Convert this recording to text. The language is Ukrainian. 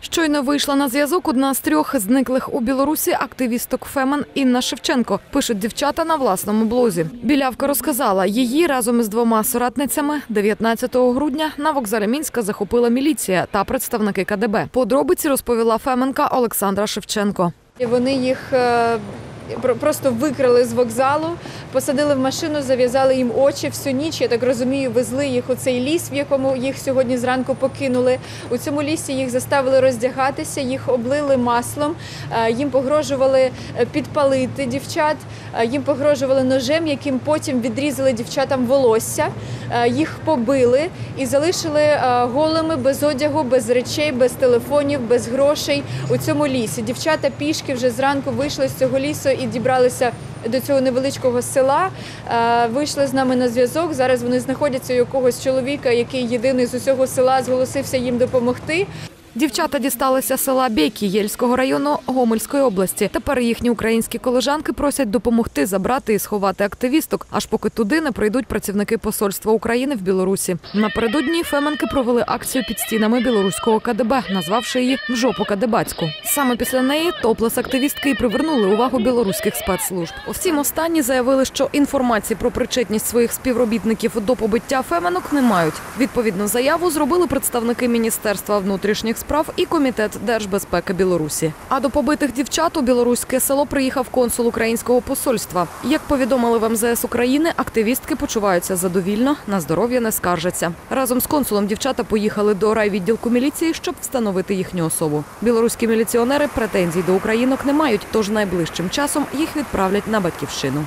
Щойно вийшла на зв'язок одна з трьох зниклих у Білорусі активісток Фемен Інна Шевченко. Пишуть дівчата на власному блозі. Білявка розказала, її разом із двома соратницями 19 грудня на вокзалі Мінська захопила міліція та представники КДБ. Подробиці розповіла Феменка Олександра Шевченко. Вони їх е, просто викрали з вокзалу, посадили в машину, зав'язали їм очі всю ніч. Я так розумію, везли їх у цей ліс, в якому їх сьогодні зранку покинули. У цьому лісі їх заставили роздягатися, їх облили маслом, е, їм погрожували е, підпалити дівчат, е, їм погрожували ножем, яким потім відрізали дівчатам волосся. Їх побили і залишили голими без одягу, без речей, без телефонів, без грошей у цьому лісі. Дівчата пішки вже зранку вийшли з цього лісу і дібралися до цього невеличкого села. Е, Вийшли з нами на зв'язок. Зараз вони знаходяться у якогось чоловіка, який єдиний з усього села зголосився їм допомогти. Дівчата дісталися села Бєкі Єльського району Гомельської області. Тепер їхні українські колежанки просять допомогти забрати і сховати активісток, аж поки туди не прийдуть працівники посольства України в Білорусі. Напередодні Феменки провели акцію під стінами білоруського КДБ, назвавши її в жопу Кадебацьку. Саме після неї топлес активістки і привернули увагу білоруських спецслужб. Всім останні заявили, що інформації про причетність своїх співробітників до побиття Феменок не мають. Відповідну заяву зробили представники Міністерства внутрішніх справ і комітет держбезпеки Білорусі. А до побитих дівчат у білоруське село приїхав консул українського посольства. Як повідомили в МЗС України, активістки почуваються задовільно, на здоров'я не скаржаться. Разом з консулом дівчата поїхали до райвідділку міліції, щоб встановити їхню особу. Білоруські міліціонери претензій до українок не мають, тож найближчим часом їх відправлять на батьківщину.